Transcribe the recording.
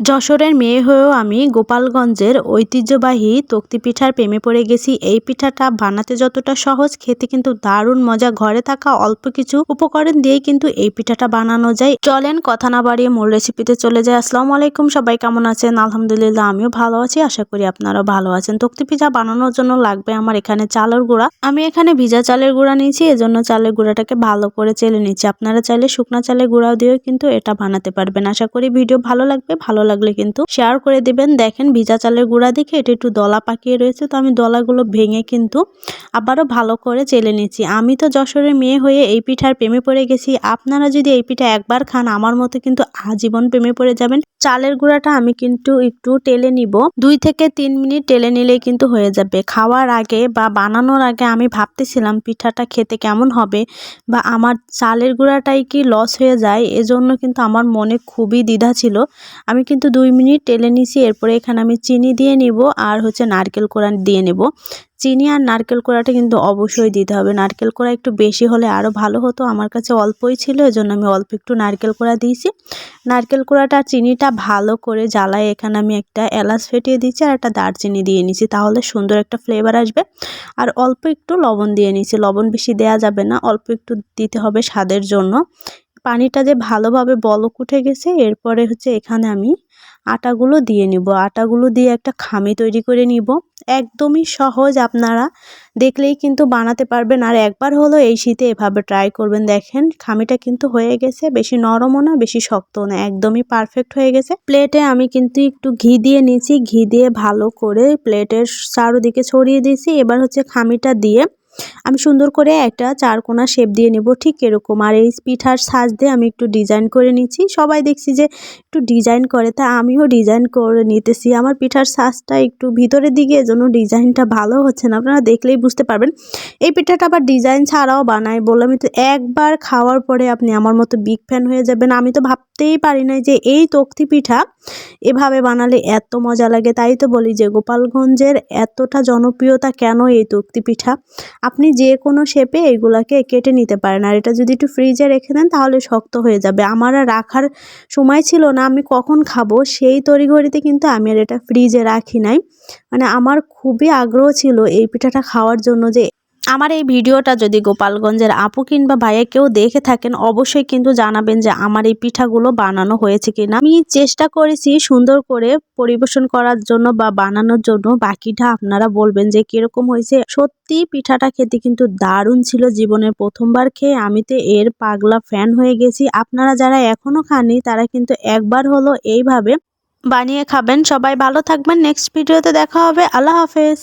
যশোরের মেয়ে হয়েও আমি গোপালগঞ্জের ঐতিহ্যবাহী তক্তি পিঠার প্রেমে পড়ে গেছি। এই পিঠাটা বানাতে যতটা সহজ, খেতে কিন্তু দারুণ মজা। ঘরে থাকা অল্প কিছু উপকরণ দিয়েই কিন্তু এই পিঠাটা বানানো যায়। চলেন কথা না বাড়িয়ে মূল রেসিপিতে চলে যায় আসসালামু আলাইকুম, সবাই কেমন আছেন? আলহামদুলিল্লাহ, আমিও ভালো আছি। আশা করি আপনারাও ভালো আছেন। তক্তি পিঠা বানানোর জন্য লাগবে আমার এখানে চালের গুঁড়া। আমি এখানে ভিজা চালের গুঁড়া নিয়েছি, এজন্য চালের গুঁড়াটাকে ভালো করে চেলে নিচ্ছি। আপনারা চাইলে শুকনা চালের গুঁড়াও দিয়েও কিন্তু এটা বানাতে পারবেন। আশা করি ভিডিও ভালো লাগবে, ভালো লাগলে কিন্তু শেয়ার করে দিবেন। দেখেন ভিজা চালের গুঁড়া দেখে এটা একটু দলা পাকিয়ে রয়েছে, তো আমি দলাগুলো ভেঙে কিন্তু আবারও ভালো করে চেলে নিচ্ছি। আমি তো যশোরের মেয়ে হয়ে এই পিঠার প্রেমে পড়ে গেছি। আপনারা যদি এই পিঠা একবার খান, আমার মতো কিন্তু আজীবন প্রেমে পড়ে যাবেন। চালের গুঁড়াটা আমি কিন্তু একটু টেলে নিব। দুই থেকে তিন মিনিট টেলে নিলেই কিন্তু হয়ে যাবে। খাওয়ার আগে বা বানানোর আগে আমি ভাবতেছিলাম পিঠাটা খেতে কেমন হবে বা আমার চালের গুঁড়াটাই কি লস হয়ে যায়, এজন্য কিন্তু আমার মনে খুবই দ্বিধা ছিল। আমি কিন্তু দুই মিনিট টেলে নিছি, এরপরে এখানে আমি চিনি দিয়ে নিব আর হচ্ছে নারকেল কোড়া দিয়ে নেব। চিনি আর নারকেল কোড়াটা কিন্তু অবশ্যই দিতে হবে। নারকেল কোড়া একটু বেশি হলে আরও ভালো হতো, আমার কাছে অল্পই ছিল, এজন্য আমি অল্প একটু নারকেল কোড়া দিয়েছি। নারকেল কোড়াটা চিনিটা ভালো করে জ্বালায়, এখানে আমি একটা এলাচ ফেটিয়ে দিচ্ছি আর একটা দারচিনি দিয়ে নিছি, তাহলে সুন্দর একটা ফ্লেভার আসবে। আর অল্প একটু লবণ দিয়ে নিছি, লবণ বেশি দেয়া যাবে না, অল্প একটু দিতে হবে স্বাদের জন্য। পানিটা যে ভালোভাবে বলক উঠে গেছে, এরপরে হচ্ছে এখানে আমি আটাগুলো দিয়ে নিব। আটাগুলো দিয়ে একটা খামি তৈরি করে নিব। একদমই সহজ আপনারা দেখলেই কিন্তু বানাতে পারবেন। আর একবার হলো এই শীতে এভাবে ট্রাই করবেন। দেখেন, খামিটা কিন্তু হয়ে গেছে। বেশি নরমও না, বেশি শক্তও না, একদমই পারফেক্ট হয়ে গেছে। প্লেটে আমি কিন্তু একটু ঘি দিয়ে নিয়েছি। ঘি দিয়ে ভালো করে প্লেটের চারোদিকে ছড়িয়ে দিয়েছি। এবার হচ্ছে খামিটা দিয়ে আমি সুন্দর করে একটা চারকোনা শেপ দিয়ে নেব, ঠিক এরকম। আর এই পিঠার সাজ দিয়ে আমি একটু ডিজাইন করে নিচ্ছি। সবাই দেখছি যে একটু ডিজাইন করে, তা আমিও ডিজাইন করে নিতেছি। আমার পিঠার সাজটা একটু ভিতরের দিকে, এজন্য ডিজাইনটা ভালো হচ্ছে না। আপনারা দেখলেই বুঝতে পারবেন। এই পিঠাটা আবার ডিজাইন ছাড়াও বানাই বললাম তো একবার খাওয়ার পরে আপনি আমার মতো বিগ ফ্যান হয়ে যাবেন। আমি তো ভাবতেই পারি না যে এই তক্তি পিঠা এভাবে বানালে এত মজা লাগে। তাই তো বলি যে গোপালগঞ্জের এতটা জনপ্রিয়তা কেন এই তক্তি পিঠা? আপনি যে কোনো শেপে এইগুলাকে কেটে নিতে পারেন। আর এটা যদি একটু ফ্রিজে রেখে দেন, তাহলে শক্ত হয়ে যাবে। আমার আর রাখার সময় ছিল না, আমি কখন খাব? সেই তড়িঘড়িতে কিন্তু আমি আর এটা ফ্রিজে রাখি নাই। মানে আমার খুবই আগ্রহ ছিল এই পিঠাটা খাওয়ার জন্য যে আমার এই ভিডিওটা যদি গোপালগঞ্জের আপু কিংবা ভাইয়া কেউ দেখে থাকেন, অবশ্যই কিন্তু জানাবেন যে আমার এই পিঠাগুলো বানানো হয়েছে কিনা। আমি চেষ্টা করেছি সুন্দর করে পরিবেশন করার জন্য বা বানানোর জন্য। বাকিটা আপনারা বলবেন যে কীরকম হয়েছে। সত্যি পিঠাটা খেতে কিন্তু দারুণ ছিল জীবনের প্রথমবার খেয়ে। আমি তো এর পাগলা ফ্যান হয়ে গেছি। আপনারা যারা এখনও খাননি, তারা কিন্তু একবার হলো এইভাবে বানিয়ে খাবেন। সবাই ভালো থাকবেন। নেক্সট ভিডিওতে দেখা হবে। আল্লাহ হাফেজ।